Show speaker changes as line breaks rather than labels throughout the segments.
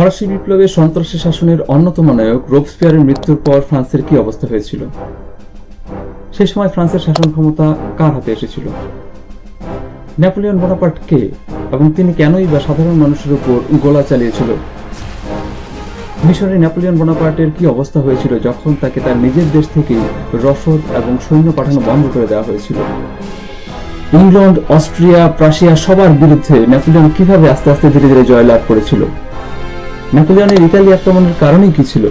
ফরাসি বিপ্লবের সন্ত্রাসী শাসনের অন্যতম নায়ক রোবসপিয়ারের মৃত্যুর পর ফ্রান্সের কি অবস্থা হয়েছিল? সেই সময় ফ্রান্সের শাসন ক্ষমতা কার হাতে এসেছিল? নেপোলিয়ন বোনাপার্ট কে? এবং তিনি কেনই বা সাধারণ মানুষের উপর গোলা চালিয়েছিল? মিশরে নেপোলিয়ন বোনাপার্টের কি অবস্থা হয়েছিল যখন তাকে তার নিজের দেশ থেকেই রসদ এবং সৈন্য পাঠানো বন্ধ করে দেওয়া হয়েছিল? ইংল্যান্ড, অস্ট্রিয়া, প্রাশিয়া সবার বিরুদ্ধে নেপোলিয়ন কীভাবে আস্তে আস্তে ধীরে ধীরে জয়লাভ করেছিল? নেপোলিয়নের ইতালি আক্রমণের কারণই কি ছিল?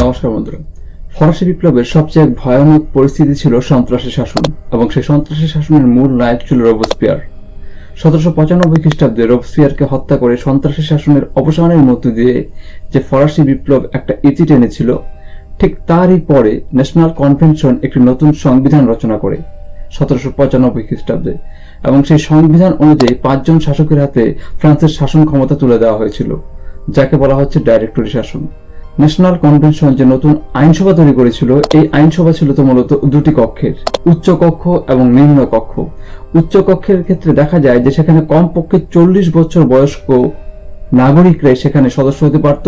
নমস্কার বন্ধুরা। ফরাসি বিপ্লবের সবচেয়ে ভয়ানক পরিস্থিতি ছিল সন্ত্রাসী শাসন, এবং সেই সন্ত্রাসী শাসনের মূল নায়ক ছিল রোবসপিয়ার। সতেরোশো পঁচানব্বই খ্রিস্টাব্দে রোবসপিয়ারকে হত্যা করে সন্ত্রাসী শাসনের অবসানের মধ্য দিয়ে যে ফরাসি বিপ্লব একটা ইতি টেনেছিল, ঠিক তারই পরে ন্যাশনাল কনভেনশন একটি নতুন সংবিধান রচনা করে সতেরোশো পঁচানব্বই খ্রিস্টাব্দে, এবং সেই সংবিধান অনুযায়ী পাঁচজন শাসকের হাতে ফ্রান্সের শাসন ক্ষমতা তুলে দেওয়া হয়েছিল। যাকে বলা হচ্ছে ডাইরেক্টরি শাসন। ন্যাশনাল কনভেনশন যে নতুন আইনসভা তৈরি করেছিল, এই আইনসভা ছিল তো মূলত দুটি কক্ষের, উচ্চ কক্ষ এবং নিম্ন কক্ষ। উচ্চ কক্ষের ক্ষেত্রে দেখা যায় যে সেখানে কমপক্ষে চল্লিশ বছর বয়স্ক নাগরিকরাই সেখানে সদস্য হতে পারত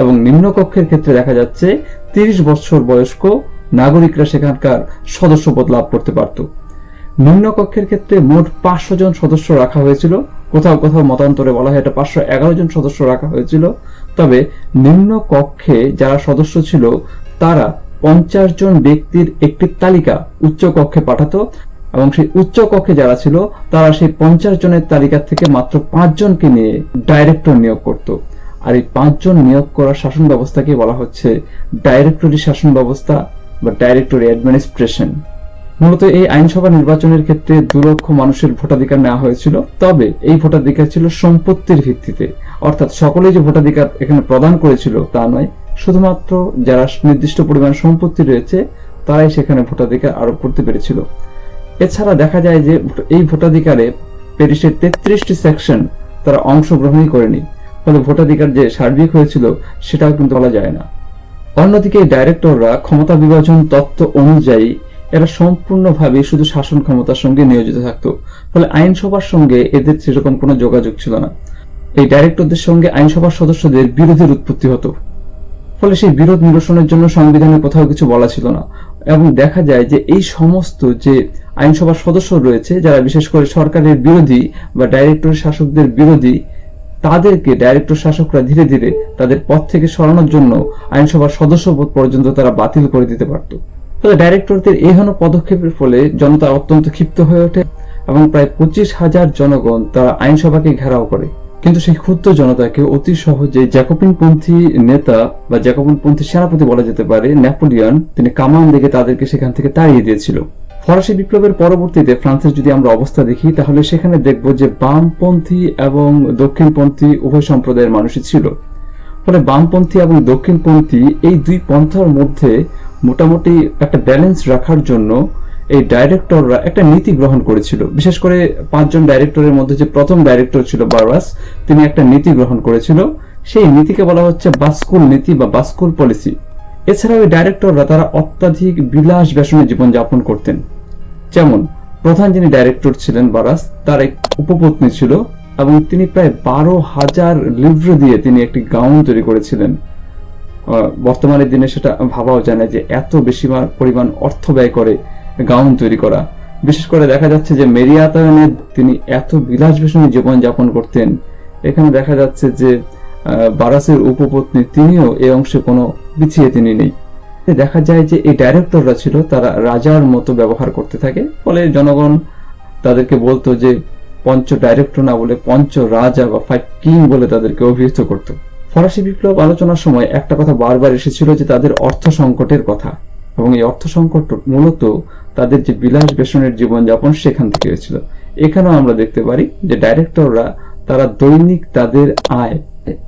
এবং নিম্ন কক্ষের ক্ষেত্রে দেখা যাচ্ছে তিরিশ বছর বয়স্ক নাগরিকরা সেখানকার সদস্য পদ লাভ করতে পারত। নিম্ন কক্ষের ক্ষেত্রে মোট পাঁচশো জন সদস্য রাখা হয়েছিল। কোথাও কোথাও মতান্তরে বলা হয় এটা পাঁচশো এগারো জন সদস্য রাখা হয়েছিল। তবে নিম্ন কক্ষে যারা সদস্য ছিল, তারা পঞ্চাশ জন ব্যক্তির একটি তালিকা উচ্চ কক্ষে পাঠাতো এবং সেই উচ্চ কক্ষে যারা ছিল, তারা সেই পঞ্চাশ জনের তালিকা থেকে মাত্র পাঁচজনকে নিয়ে ডাইরেক্টর নিয়োগ করত। আর এই পাঁচজন নিয়োগ করা শাসন ব্যবস্থাকে বলা হচ্ছে ডাইরেক্টরি শাসন ব্যবস্থা বা ডাইরেক্টরি অ্যাডমিনিস্ট্রেশন। মূলত এই আইনসভা নির্বাচনের ক্ষেত্রে দু লক্ষ মানুষের ভোটাধিকার নেওয়া হয়েছিল, তবে এই ভোটাধিকার ছিল সম্পত্তির ভিত্তিতে। অর্থাৎ সকলেই যে ভোটাধিকার এখানে প্রদান করেছিল তা নয়, শুধুমাত্র যারা নির্দিষ্ট পরিমাণ সম্পত্তি রয়েছে, তারাই সেখানে ভোটাধিকার আরোপ করতে পেরেছিল। এছাড়া দেখা যায় যে এই ভোটাধিকারে প্যারিসের তেত্রিশটি সেকশন তারা অংশগ্রহণই করেনি, ফলে ভোটাধিকার যে সার্বিক হয়েছিল সেটাও কিন্তু বলা যায় না। অন্যদিকে ডাইরেক্টররা ক্ষমতা বিভাজন তত্ত্ব অনুযায়ী এরা সম্পূর্ণভাবে শুধু শাসন ক্ষমতার সঙ্গে নিয়োজিত থাকতো। ফলে আইনসভার সঙ্গে এদের সেরকম কোনো যোগাযোগ ছিল না। এই ডাইরেক্টরদের সঙ্গে আইনসভার সদস্যদের বিরোধের উৎপত্তি হতো। ফলে সেই বিরোধ নিরসনের জন্য সংবিধানে কোথাও কিছু বলা ছিল না। এবং দেখা যায় যে এই সমস্ত যে আইনসভার সদস্য রয়েছে, যারা বিশেষ করে সরকারের বিরোধী বা ডাইরেক্টর শাসকদের বিরোধী, তাদেরকে ডাইরেক্টর শাসকরা ধীরে ধীরে তাদের পদ থেকে সরানোর জন্য আইনসভার সদস্য পর্যন্ত তারা বাতিল করে দিতে পারত। ফলে ডাইরেক্টরদের এহেন পদক্ষেপের ফলে জনতা অত্যন্ত ক্ষিপ্ত হয়ে ওঠে এবং প্রায় পঁচিশ হাজার জনগণ তারা আইনসভাকে ঘেরাও করে। কিন্তু সেই ক্ষুদ্র জনতাকে অতি সহজে জ্যাকোবিনপন্থী নেতা বা জ্যাকোবিনপন্থী সেনাপতি বলা যেতে পারে নেপোলিয়ন তিনি কামান দেখে তাদেরকে সেখান থেকে তাড়িয়ে দিয়েছিল। ফরাসি বিপ্লবের পরবর্তীতে ফ্রান্সের যদি আমরা অবস্থা দেখি, তাহলে সেখানে দেখব যে বামপন্থী এবং দক্ষিণপন্থী উভয় সম্প্রদায়ের মানুষই ছিল। ফলে বামপন্থী এবং দক্ষিণপন্থী এই দুই পন্থার মধ্যে মোটামুটি একটা ব্যালেন্স রাখার জন্য এই ডাইরেক্টররা একটা নীতি গ্রহণ করেছিল। বিশেষ করে পাঁচজন ডাইরেক্টরের মধ্যে যে প্রথম ডাইরেক্টর ছিল বারবাস তিনি একটা নীতি গ্রহণ করেছিল। সেই নীতিকে বলা হচ্ছে বাস্কুল নীতি বা বাস্কুল পলিসি এছাড়াও এই ডাইরেক্টররা তারা অত্যাধিক বিলাস ব্যসনে জীবনযাপন করতেন। যেমন, প্রধান যিনি ডাইরেক্টর ছিলেন বারাস তার এক উপপত্নী ছিল এবং তিনি প্রায় বারো হাজার লিভ্র দিয়ে তিনি একটি গাউন তৈরি করেছিলেন। আহ, বর্তমানের দিনে সেটা ভাবাও যায় না যে এত বেশি পরিমাণ অর্থ ব্যয় করে গাউন তৈরি করা। বিশেষ করে দেখা যাচ্ছে যে মেরিয়াতায়নে তিনি এত বিলাস ব্যসনী জীবন যাপন করতেন। এখানে দেখা যাচ্ছে যে বারাসের উপপত্নী তিনিও এই অংশে কোনো পিছিয়ে তিনি নেই। দেখা যায় যে এই ডাইরেক্টররা ছিল তারা রাজার মতো ব্যবহার করতে থাকে। ফলে জনগণ তাদেরকে বলতো যে পঞ্চ ডাইরেক্টর না বলে পঞ্চ রাজা বা ফাইভ কিং বলে তাদেরকে অভিহিত করত। ফরাসি বিপ্লব আলোচনার সময় একটা কথা বারবার এসেছিল যে তাদের অর্থ সংকটের কথা এবং এই অর্থ সংকট মূলত তাদের যে বিলাস বেসনের জীবনযাপন সেখান থেকে হয়েছিল। এখানেও আমরা দেখতে পারি যে ডাইরেক্টররা তারা দৈনিক তাদের আয়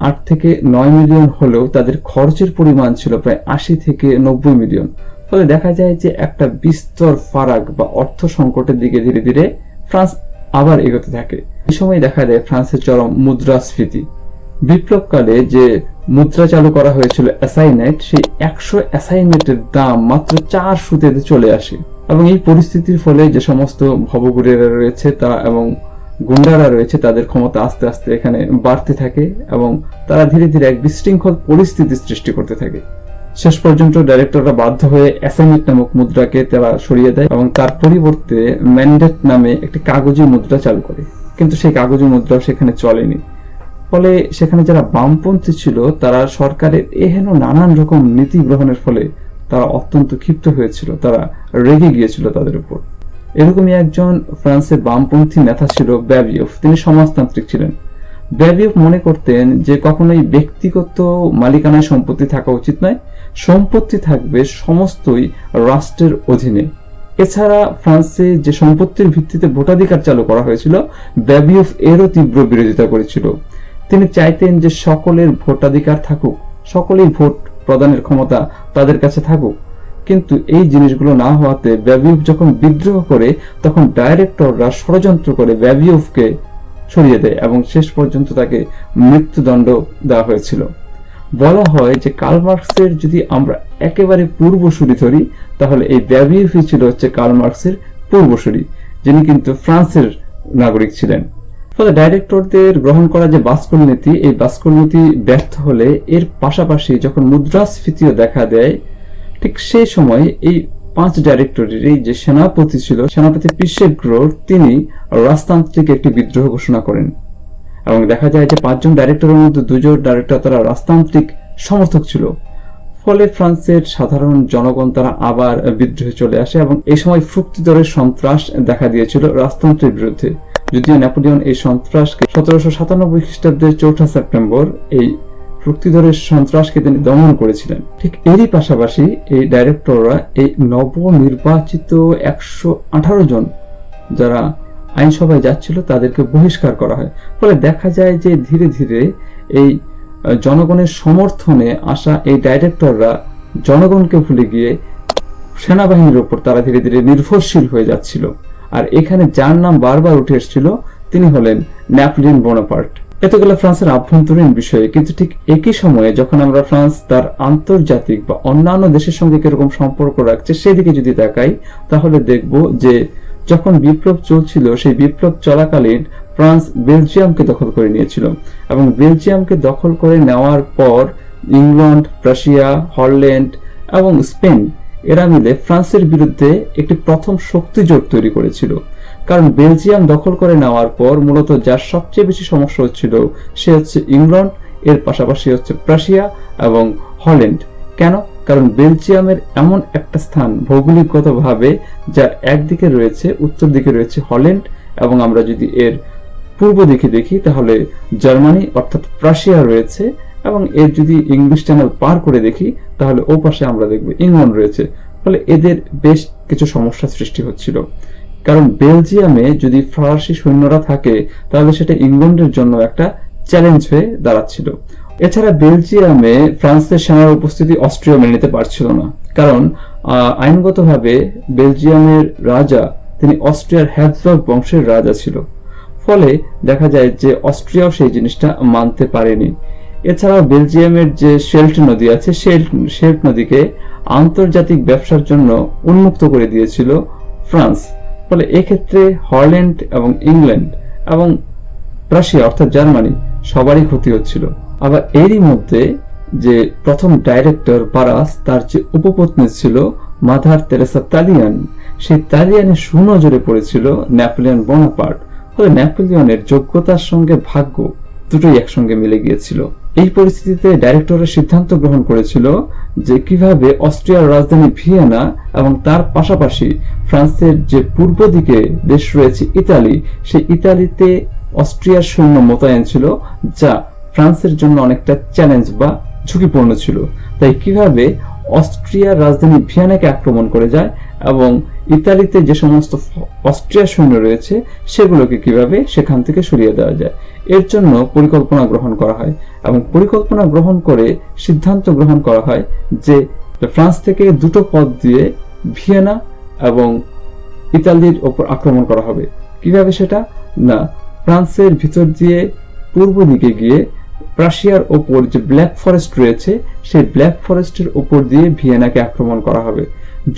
আট থেকে নয় মিলিয়ন হলেও তাদের খরচের পরিমাণ ছিল প্রায় আশি থেকে নব্বই মিলিয়ন। ফলে দেখা যায় যে একটা বিস্তর ফারাক বা অর্থ সংকটের দিকে ধীরে ধীরে ফ্রান্স আবার এগোতে থাকে। এই সময় দেখা যায় ফ্রান্সের চরম মুদ্রাস্ফীতি। বিপ্লবকালে যে মুদ্রা চালু করা হয়েছিল অ্যাসাইনেট সেই একশো অ্যাসাইনেটের দাম মাত্র চার সুতে চলে আসে। এবং এই পরিস্থিতির ফলে যে সমস্ত ভবঘুরেরা রয়েছে তা এবং গুন্ডারা রয়েছে, তাদের ক্ষমতা আস্তে আস্তে এখানে বাড়তে থাকে এবং তারা ধীরে ধীরে এক বিশৃঙ্খল পরিস্থিতি সৃষ্টি করতে থাকে। শেষ পর্যন্ত ডাইরেক্টররা বাধ্য হয়ে অ্যাসাইনমেন্ট নামক মুদ্রাকে তারা সরিয়ে দেয় এবং তার পরিবর্তে ম্যান্ডেট নামে একটি কাগজি মুদ্রা চালু করে। কিন্তু সেই কাগজি মুদ্রাও সেখানে চলেনি। ফলে সেখানে যারা বামপন্থী ছিল, তারা সরকারের এহেন নানান রকম নীতি গ্রহণের ফলে তারা অত্যন্ত ক্ষিপ্ত হয়েছিল। তারা রেগে গিয়েছিল তাদের উপর। এরকমই একজন ফ্রান্সের বামপন্থী নেতা ছিল ব্যাবিয়ফ তিনি সমাজতান্ত্রিক ছিলেন। ব্যাবিয়ফ মনে করতেন যে কখনোই ব্যক্তিগত মালিকানায় সম্পত্তি থাকা উচিত নয়, সম্পত্তি থাকবে সমস্তই রাষ্ট্রের অধীনে। এছাড়া ফ্রান্সে যে সম্পত্তির ভিত্তিতে ভোটাধিকার চালু করা হয়েছিল ব্যাবিয়ফ এরও তীব্র বিরোধিতা করেছিল। তিনি চাইতেন যে সকলের ভোটাধিকার থাকুক, সকলেই ভোট প্রদানের ক্ষমতা তাদের কাছে থাকুক। কিন্তু এই জিনিসগুলো না হওয়াতে ব্যাবিউফ যখন বিদ্রোহ করে, তখন ডাইরেক্টররা ষড়যন্ত্র করে ব্যাবিউফকে সরিয়ে দেয় এবং শেষ পর্যন্ত তাকে মৃত্যুদণ্ড দেওয়া হয়েছিল। বলা হয় যে কার্ল মার্কসের যদি আমরা একেবারে পূর্বসূরি ধরি, তাহলে এই ব্যাবিউফই ছিল হচ্ছে কার্ল মার্কসের পূর্বসূরি, যিনি কিন্তু ফ্রান্সের নাগরিক ছিলেন। ফলে ডাইরেক্টরদের গ্রহণ করা যে বাস্কল নীতি, এই বাস্কল নীতি ব্যর্থ হলে এর পাশাপাশি যখন মুদ্রাস্ফীতিও দেখা দেয়, ঠিক সেই সময় এই পাঁচ ডাইরেক্টরের এই যে সেনাপতি ছিল, সেনাপতি পিসেক গ্রোর, তিনি রাজতান্ত্রিক একটি বিদ্রোহ ঘোষণা করেন। এবং দেখা যায় যে পাঁচজন ডাইরেক্টরের মধ্যে দুজন ডাইরেক্টর তারা রাজতান্ত্রিক সমর্থক ছিল। ফলে ফ্রান্সের সাধারণ জনগণ তারা আবার বিদ্রোহে চলে আসে এবং এই সময় ফ্রুক্তিদরের সন্ত্রাস দেখা দিয়েছিল রাজতন্ত্রের বিরুদ্ধে। যদিও নেপোলিয়ন এই সন্ত্রাসকে সতেরোশো সাতানব্বই খ্রিস্টাব্দের চৌঠা সেপ্টেম্বর এই ফ্রুক্তিধরের সন্ত্রাসকে তিনি দমন করেছিলেন। ঠিক এরই পাশাপাশি এই ডাইরেক্টররা এই নবনির্বাচিত একশো আঠারো জন যারা আইনসভায় যাচ্ছিল তাদেরকে বহিষ্কার করা হয়। ফলে দেখা যায় যে ধীরে ধীরে এই জনগণের সমর্থনে আসা এই ডাইরেক্টররা জনগণকে ভুলে গিয়ে সেনাবাহিনীর ওপর তারা ধীরে ধীরে নির্ভরশীল হয়ে যাচ্ছিল। আর এখানে যার নাম বারবার উঠে এসেছিল, তিনি হলেন ন্যাপলিয়ন বোনাপার্ট। এতগুলো ফ্রান্সের আভ্যন্তরীণ বিষয়ে কিন্তু ঠিক একই সময়ে যখন আমরা ফ্রান্স তার আন্তর্জাতিক বা অন্যান্য দেশের সঙ্গে কীরকম সম্পর্ক রাখছে সেদিকে যদি তাকাই, তাহলে দেখব যে যখন বিপ্লব চলছিল, সেই বিপ্লব চলাকালীন ফ্রান্স বেলজিয়ামকে দখল করে নিয়েছিল এবং বেলজিয়ামকে দখল করে নেওয়ার পর ইংল্যান্ড, রাশিয়া, হল্যান্ড এবং স্পেন, এরা মিলে ফ্রান্সের বিরুদ্ধে একটি প্রথম শক্তি জোট তৈরি করেছিল। কারণ বেলজিয়াম দখল করে নেওয়ার পর মূলত যার সবচেয়ে বেশি সমস্যা হচ্ছিল, সে হচ্ছে ইংল্যান্ড এর পাশাপাশি হচ্ছে প্রাশিয়া এবং হল্যান্ড। কেন? কারণ বেলজিয়ামের এমন একটা স্থান ভৌগোলিকগতভাবে যার একদিকে রয়েছে, উত্তর দিকে রয়েছে হল্যান্ড এবং আমরা যদি এর পূর্ব দিকে দেখি, তাহলে জার্মানি অর্থাৎ প্রাশিয়া রয়েছে এবং এর যদি ইংলিশ চ্যানেল পার করে দেখি, তাহলে ও পাশে আমরা দেখব ইংল্যান্ড রয়েছে। ফলে এদের বেশ কিছু সমস্যা সৃষ্টি হচ্ছিল। কারণ বেলজিয়ামে যদি ফরাসি সৈন্যরা থাকে, তাহলে সেটা ইংল্যান্ডের জন্য একটা চ্যালেঞ্জ হয়ে দাঁড়াচ্ছিল। এছাড়া বেলজিয়ামে ফ্রান্সের সেনার উপস্থিতি অস্ট্রিয়া মেনে নিতে পারছিল না। কারণ আইনগতভাবে বেলজিয়ামের রাজা, তিনি অস্ট্রিয়ার হ্যাবসবার্গ বংশের রাজা ছিল। ফলে দেখা যায় যে অস্ট্রিয়াও সেই জিনিসটা মানতে পারেনি। এছাড়াও বেলজিয়ামের যে শেল্ট নদী আছে, শেল্ট শেল্ট নদীকে আন্তর্জাতিক ব্যবসার জন্য উন্মুক্ত করে দিয়েছিল ফ্রান্স। ফলে এক্ষেত্রে হল্যান্ড এবং ইংল্যান্ড এবং রাশিয়া, অর্থাৎ জার্মানি, সবারই ক্ষতি হচ্ছিল। আবার এরই মধ্যে যে প্রথম ডাইরেক্টর বারাস, তার যে উপপত্নী ছিল মাধার তেরেসা তালিয়ান, সেই তালিয়ানের সুনজরে পড়েছিল ন্যাপোলিয়ান বোনাপার্ট। ফলে ন্যাপোলিয়নের যোগ্যতার সঙ্গে ভাগ্য দুটোই একসঙ্গে মিলে গিয়েছিল। এই পরিস্থিতিতে ডাইরেক্টরের সিদ্ধান্ত গ্রহণ করেছিল যে কীভাবে অস্ট্রিয়ার রাজধানী ভিয়েনা এবং তার পাশাপাশি ফ্রান্সের যে পূর্ব দিকে দেশ রয়েছে ইতালি, সেই ইতালিতে অস্ট্রিয়ার সৈন্য মোতায়েন ছিল, যা ফ্রান্সের জন্য অনেকটা চ্যালেঞ্জ বা ঝুঁকিপূর্ণ ছিল। তাই কীভাবে অস্ট্রিয়ার রাজধানী ভিয়েনাকে আক্রমণ করে যায় এবং ইতালিতে যে সমস্ত অস্ট্রিয়া সৈন্য রয়েছে, সেগুলোকে কীভাবে সেখান থেকে সরিয়ে দেওয়া যায়, এর জন্য পরিকল্পনা গ্রহণ করা হয় এবং পরিকল্পনা গ্রহণ করে সিদ্ধান্ত গ্রহণ করা হয় যে ফ্রান্স থেকে দুটো পথ দিয়ে ভিয়েনা এবং ইতালির ওপর আক্রমণ করা হবে। কীভাবে সেটা? না, ফ্রান্সের ভিতর দিয়ে পূর্ব দিকে গিয়ে রাশিয়ার ওপর যে ব্ল্যাক ফরেস্ট রয়েছে, সেই ব্ল্যাক ফরেস্টের ওপর দিয়ে ভিয়েনাকে আক্রমণ করা হবে।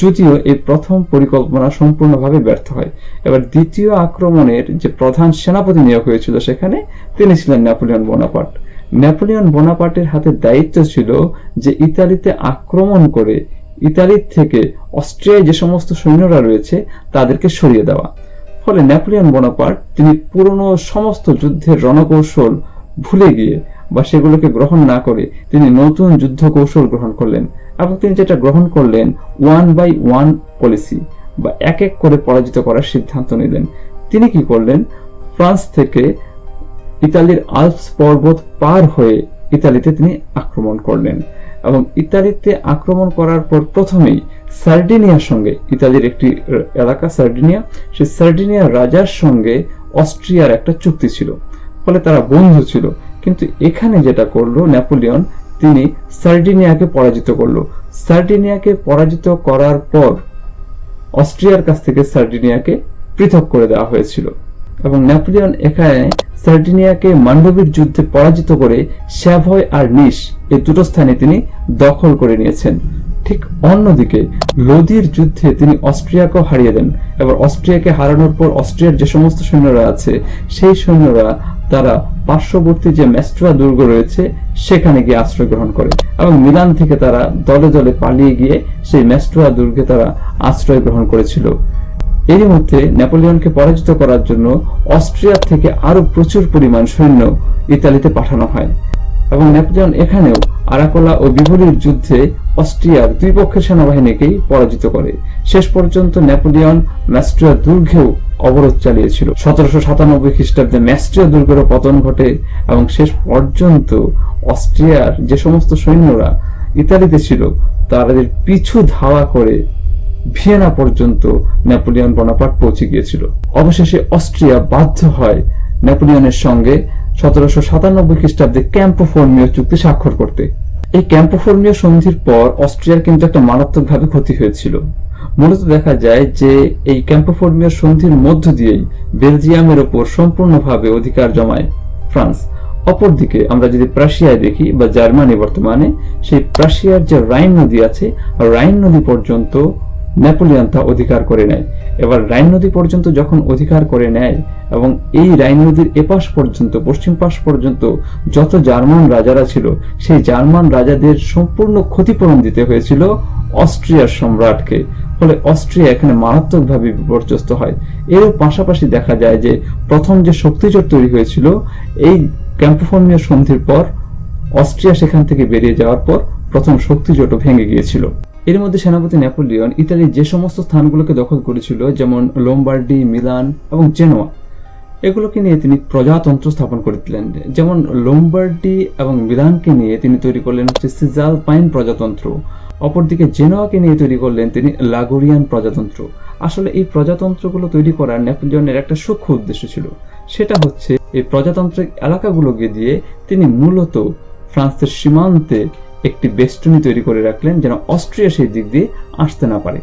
যদিও এই প্রথম পরিকল্পনা সম্পূর্ণভাবে ব্যর্থ হয়। এবার দ্বিতীয় আক্রমণের যে প্রধান সেনাপতি নিয়োগ হয়েছিল সেখানে তিনি ছিলেন নেপোলিয়ন বোনাপার্ট। নেপোলিয়ন বোনাপার্টের হাতে দায়িত্ব ছিল যে ইতালিতে আক্রমণ করে ইতালির থেকে অস্ট্রিয়ায় যে সমস্ত সৈন্যরা রয়েছে তাদেরকে সরিয়ে দেওয়া। ফলে নেপোলিয়ন বোনাপার্ট, তিনি পুরনো সমস্ত যুদ্ধের রণকৌশল ভুলে গিয়ে বা সেগুলোকে গ্রহণ না করে তিনি নতুন যুদ্ধ কৌশল গ্রহণ করলেন। এবং তিনি যেটা গ্রহণ করলেন ওয়ান বাই ওয়ান পলিসি বা এক এক করে পরাজিত করার সিদ্ধান্ত নিলেন। তিনি কি করলেন? ফ্রান্স থেকে ইতালির আলপস পর্বত পার হয়ে ইতালিতে তিনি আক্রমণ করলেন। এবং ইতালিতে আক্রমণ করার পর প্রথমেই সার্ডিনিয়ার সঙ্গে, ইতালির একটি এলাকা সার্ডিনিয়া, সেই সার্ডিনিয়ার রাজার সঙ্গে অস্ট্রিয়ার একটা চুক্তি ছিল। ফলে তারা বন্ধু ছিল। কিন্তু এখানে যেটা করল নেপোলিয়ন তিনি সার্ডিনিয়াকে পরাজিত করল। সার্ডিনিয়াকে পরাজিত করার পর অস্ট্রিয়ার কাছ থেকে সার্ডিনিয়াকে পৃথক করে দেওয়া হয়েছিল। এবং নেপোলিয়ন এখানে সার্ডিনিয়াকে মান্ডবির যুদ্ধে পরাজিত করে শ্যাভয় আর নিস এই দুটো স্থানে তিনি দখল করে নিয়েছেন। ঠিক অন্যদিকে লোদির যুদ্ধে তিনি অস্ট্রিয়াকেও হারিয়ে দেন। এবার অস্ট্রিয়াকে হারানোর পর অস্ট্রিয়ার যে সমস্ত সৈন্যরা আছে, সেই সৈন্যরা তারা পার্শ্ববর্তী যে ম্যাস্ট্রা দুর্গ রয়েছে, সেখানে গিয়ে আশ্রয় গ্রহণ করে এবং মিলান থেকে তারা দলে দলে পালিয়ে গিয়ে সেই ম্যাস্ট্রা দুর্গে তারা আশ্রয় গ্রহণ করেছিল। এরই মধ্যে নেপোলিয়নকে পরাজিত করার জন্য অস্ট্রিয়া থেকে আরও প্রচুর পরিমাণ সৈন্য ইতালিতে পাঠানো হয়। এবং নেপোলিয়ন এখানেও আরাকোলা ও বিভলির যুদ্ধে অস্ট্রিয়ার দুই পক্ষের সেনাবাহিনীকেই পরাজিত করে। শেষ পর্যন্ত নেপোলিয়ন ম্যাস্ট্রিয়া দুর্গেও অবরোধ চালিয়েছিল। সতেরোশো সাতানব্বই খ্রিস্টাব্দে ম্যাস্ট্রিয়া দুর্গেরও পতন ঘটে এবং শেষ পর্যন্ত অস্ট্রিয়ার যে সমস্ত সৈন্যরা ইতালিতে ছিল, তাদের পিছু ধাওয়া করে ভিয়েনা পর্যন্ত নেপোলিয়ন বনাপার্ট পৌঁছে গিয়েছিল। অবশেষে অস্ট্রিয়া বাধ্য হয় নেপোলিয়নের সঙ্গে সতেরোশো সাতানব্বই খ্রিস্টাব্দে ক্যাম্পোফর্মীয় চুক্তি স্বাক্ষর করতে। এই ক্যাম্পোফর্মীয় সন্ধির পর অস্ট্রিয়ার কিন্তু একটা মারাত্মকভাবে ক্ষতি হয়েছিল। মূলত দেখা যায় যে এই ক্যাম্পোফর্মীয় সন্ধির মধ্য দিয়েই বেলজিয়ামের ওপর সম্পূর্ণভাবে অধিকার জমায় ফ্রান্স। অপরদিকে আমরা যদি প্রাশিয়ায় দেখি বা জার্মানি বর্তমানে, সেই প্রাশিয়ার যে রাইন নদী আছে, রাইন নদী পর্যন্ত নেপোলিয়ন তা অধিকার করে নেয়। এবার রাইন নদী পর্যন্ত যখন অধিকার করে নেয় এবং এই রাইন নদীর এপাশ পর্যন্ত, পশ্চিম পাশ পর্যন্ত যত জার্মান রাজারা ছিল, সেই জার্মান রাজাদের সম্পূর্ণ ক্ষতিপূরণ দিতে হয়েছিল অস্ট্রিয়ার সম্রাটকে। ফলে অস্ট্রিয়া এখানে মারাত্মকভাবে বিপর্যস্ত হয়। এরও পাশাপাশি দেখা যায় যে, প্রথম যে শক্তিজোট তৈরি হয়েছিল, এই ক্যাম্পোফোর্মিয়া সন্ধির পর অস্ট্রিয়া সেখান থেকে বেরিয়ে যাওয়ার পর প্রথম শক্তিজোটও ভেঙে গিয়েছিল। এর মধ্যে সেনাপতি নেপোলিয়ন ইতালির যে সমস্ত স্থানগুলোকে দখল করেছিল, যেমন লোমবার্ডি মিলান এবং জেনোয়া এগুলোকে নিয়ে তিনি প্রজাতন্ত্র স্থাপন করে দিলেন যেমন লোমবার্ডি এবং মিলানকে নিয়ে তিনি তৈরি করলেন হচ্ছে সিজাল পাইন প্রজাতন্ত্র, অপরদিকে জেনোয়াকে নিয়ে তৈরি করলেন তিনি লাগোরিয়ান প্রজাতন্ত্র। আসলে এই প্রজাতন্ত্রগুলো তৈরি করার নেপোলিয়নের একটা সূক্ষ্ম উদ্দেশ্য ছিল। সেটা হচ্ছে এই প্রজাতান্ত্রিক এলাকাগুলোকে দিয়ে তিনি মূলত ফ্রান্সের সীমান্তে একটি বেষ্টনী তৈরি করে রাখলেন যেন অস্ট্রিয়া সেই দিক দিয়ে আসতে না পারে।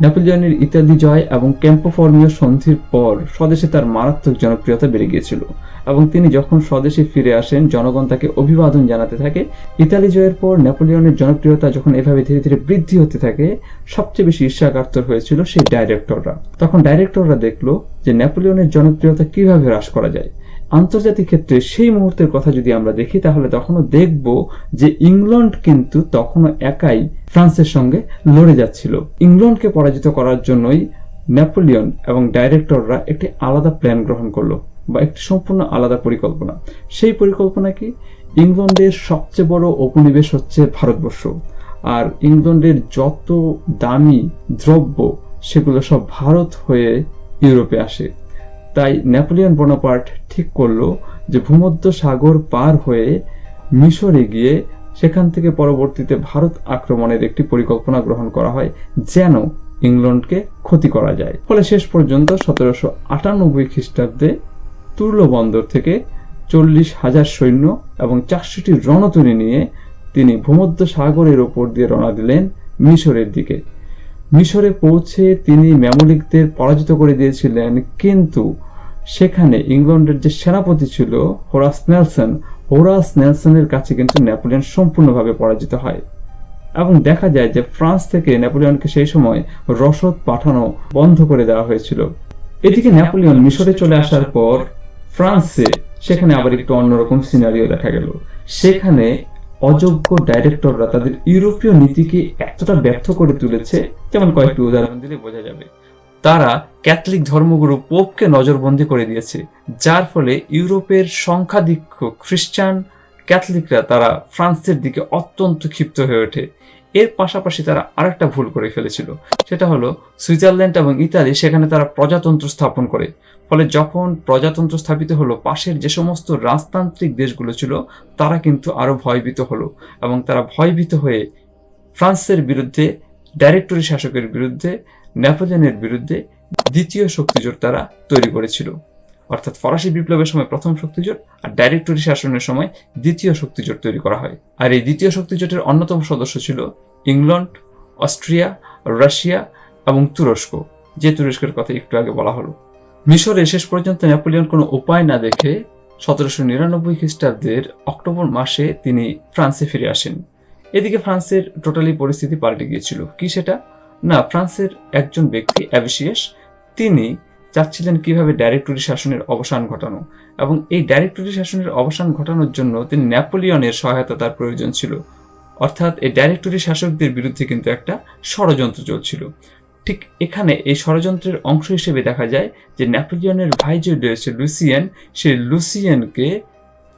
নেপোলিয়নের ইতালি জয় এবং ক্যাম্পোফর্মীয় সন্ধির পর স্বদেশে তার মারাত্মক জনপ্রিয়তা বেড়ে গিয়েছিল এবং তিনি যখন স্বদেশে ফিরে আসেন, জনগণ তাকে অভিবাদন জানাতে থাকে। ইতালি জয়ের পর নেপোলিয়নের জনপ্রিয়তা যখন এভাবে ধীরে ধীরে বৃদ্ধি হতে থাকে, সবচেয়ে বেশি ঈর্ষাকার্তর হয়েছিল সেই ডাইরেক্টররা। তখন ডাইরেক্টররা দেখল যে নেপোলিয়নের জনপ্রিয়তা কীভাবে হ্রাস করা যায়। আন্তর্জাতিক ক্ষেত্রে সেই মুহূর্তের কথা যদি আমরা দেখি, তাহলে তখনও দেখব যে ইংল্যান্ড কিন্তু তখনও একাই ফ্রান্সের সঙ্গে লড়ে যাচ্ছিল। ইংল্যান্ডকে পরাজিত করার জন্যই নেপোলিয়ন এবং ডাইরেক্টররা একটি আলাদা প্ল্যান গ্রহণ করল বা একটি সম্পূর্ণ আলাদা পরিকল্পনা। সেই পরিকল্পনা কি? ইংল্যান্ডের সবচেয়ে বড় উপনিবেশ হচ্ছে ভারতবর্ষ। আর ইংল্যান্ডের যত দামি দ্রব্য, সেগুলো সব ভারত হয়ে ইউরোপে আসে। তাই নেপোলিয়ন বোনাপার্ট ঠিক করল যে ভূমধ্য সাগর পার হয়ে মিশরে গিয়ে সেখান থেকে পরবর্তীতে ভারত আক্রমণের একটি পরিকল্পনা গ্রহণ করা হয়, যেন ইংল্যান্ডকে ক্ষতি করা যায়। ফলে শেষ পর্যন্ত সতেরোশো আটানব্বই খ্রিস্টাব্দে তুর্লো বন্দর থেকে চল্লিশ হাজার সৈন্য এবং চারশোটি রণতরী নিয়ে তিনি ভূমধ্য সাগরের ওপর দিয়ে রওনা দিলেন মিশরের দিকে। মিশরে পৌঁছে তিনি ম্যামলিকদের পরাজিত করে দিয়েছিলেন। কিন্তু সেখানে ইংল্যান্ডের যে সেনাপতি ছিল হোরাস নেলসন হোরাস নেলসনের কাছে কিন্তু নেপোলিয়ন সম্পূর্ণভাবে পরাজিত হয়। এবং দেখা যায় যে ফ্রান্স থেকে নেপোলিয়নকে সেই সময় রসদ পাঠানো বন্ধ করে দেওয়া হয়েছিল। এদিকে নেপোলিয়ন মিশরে চলে আসার পর ফ্রান্সে সেখানে আবার একটু অন্যরকম সিনারিও দেখা গেল। সেখানে অযোগ্য ডাইরেক্টররা তাদের ইউরোপীয় নীতিকে এতটা ব্যর্থ করে তুলেছে, যেমন কয়েকটি উদাহরণ দিলে বোঝা যাবে। তারা ক্যাথলিক ধর্মগুরু পোপকে নজরবন্দি করে দিয়েছে, যার ফলে ইউরোপের সংখ্যাধিক্য খ্রিস্টান ক্যাথলিকরা তারা ফ্রান্সের দিকে অত্যন্ত ক্ষিপ্ত হয়ে ওঠে। এর পাশাপাশি তারা আরেকটা ভুল করে ফেলেছিল, সেটা হলো সুইজারল্যান্ড এবং ইতালি, সেখানে তারা প্রজাতন্ত্র স্থাপন করে। ফলে যখন প্রজাতন্ত্র স্থাপিত হলো, পাশের যে সমস্ত রাজতান্ত্রিক দেশগুলো ছিল, তারা কিন্তু আরও ভয়ভীত হলো এবং তারা ভয়ভীত হয়ে ফ্রান্সের বিরুদ্ধে, ডাইরেক্টরি শাসকের বিরুদ্ধে, নেপোলিয়নের বিরুদ্ধে দ্বিতীয় শক্তিজোট তারা তৈরি করেছিল। অর্থাৎ ফরাসি বিপ্লবের সময় প্রথম শক্তিজোট আর ডাইরেক্টরি শাসনের সময় দ্বিতীয় শক্তিজোট তৈরি করা হয়। আর এই দ্বিতীয় শক্তিজোটের অন্যতম সদস্য ছিল ইংল্যান্ড অস্ট্রিয়া, রাশিয়া এবং তুরস্ক, যে তুরস্কের কথা একটু আগে বলা হলো। মিশরে শেষ পর্যন্ত নেপোলিয়ন কোনো উপায় না দেখে সতেরোশো নিরানব্বই খ্রিস্টাব্দের অক্টোবর মাসে তিনি ফ্রান্সে ফিরে আসেন। এদিকে ফ্রান্সের টোটালি পরিস্থিতি পাল্টে গিয়েছিল। কি সেটা? না, ফ্রান্সের একজন ব্যক্তি, অ্যাভিসিয়াস, তিনি চাচ্ছিলেন কীভাবে ডাইরেক্টরি শাসনের অবসান ঘটানো এবং এই ডাইরেক্টরি শাসনের অবসান ঘটানোর জন্য তিনি নেপোলিয়নের সহায়তা তার প্রয়োজন ছিল। অর্থাৎ এই ডাইরেক্টরি শাসকদের বিরুদ্ধে কিন্তু একটা ষড়যন্ত্র চলছিল। ঠিক এখানে এই ষড়যন্ত্রের অংশ হিসেবে দেখা যায় যে ন্যাপোলিয়নের ভাই যে রয়েছে লুসিয়ান। সেই লুসিয়ানকে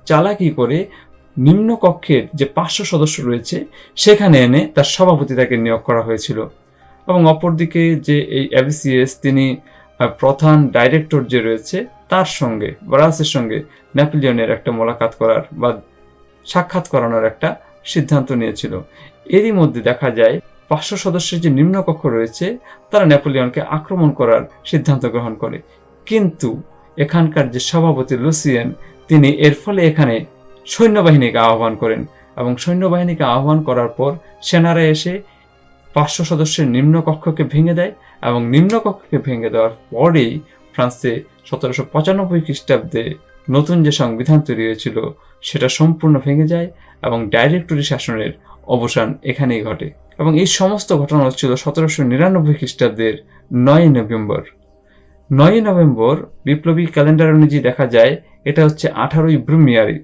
চালাকি করে নিম্ন কক্ষের যে পাঁচশো সদস্য রয়েছে, সেখানে এনে তার সভাপতি তাকে নিয়োগ করা হয়েছিল। এবং অপরদিকে যে এই অ্যাবিসিএস তিনি প্রধান ডাইরেক্টর যে রয়েছে, তার সঙ্গে, ব্রাসের সঙ্গে নেপোলিয়নের একটা মোলাকাত করার বা সাক্ষাৎ করানোর একটা সিদ্ধান্ত নিয়েছিল। এরই মধ্যে দেখা যায় পাঁচশো সদস্যের যে নিম্নকক্ষ রয়েছে, তারা নেপোলিয়নকে আক্রমণ করার সিদ্ধান্ত গ্রহণ করে। কিন্তু এখানকার যে সভাপতি লুসিয়ান, তিনি এর ফলে এখানে সৈন্যবাহিনীকে আহ্বান করেন এবং সৈন্যবাহিনীকে আহ্বান করার পর সেনারা এসে পাঁচশো সদস্যের নিম্নকক্ষকে ভেঙে দেয় এবং নিম্নকক্ষকে ভেঙে দেওয়ার পরেই ফ্রান্সে সতেরোশো পঁচানব্বই খ্রিস্টাব্দে নতুন যে সংবিধান তৈরি হয়েছিল, সেটা সম্পূর্ণ ভেঙে যায় এবং ডাইরেক্টরি শাসনের অবসান এখানেই ঘটে। এবং এই সমস্ত ঘটনা হচ্ছিল সতেরোশো নিরানব্বই খ্রিস্টাব্দের নয় নভেম্বর। নয় নভেম্বর বিপ্লবী ক্যালেন্ডার অনুযায়ী দেখা যায়, এটা হচ্ছে আঠারোই ব্রুমিয়ারি।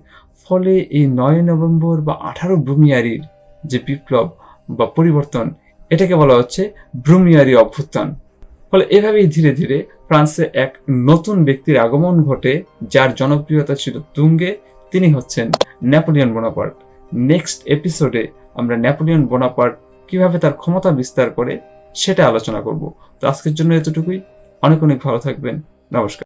ফলে এই নয় নভেম্বর বা আঠারো ব্রুমিয়ারির যে বিপ্লব বা পরিবর্তন, এটাকে বলা হচ্ছে ব্রুমিয়ারি অভ্যুত্থান। ফলে এভাবেই ধীরে ধীরে ফ্রান্সে এক নতুন ব্যক্তির আগমন ঘটে, যার জনপ্রিয়তা ছিল তুঙ্গে। তিনি হচ্ছেন নেপোলিয়ন বোনাপার্ট। নেক্সট এপিসোডে আমরা নেপোলিয়ন বোনাপার্ট কীভাবে তার ক্ষমতা বিস্তার করে সেটা আলোচনা করব। তো আজকের জন্য এতটুকুই। অনেক অনেক ভালো থাকবেন। নমস্কার।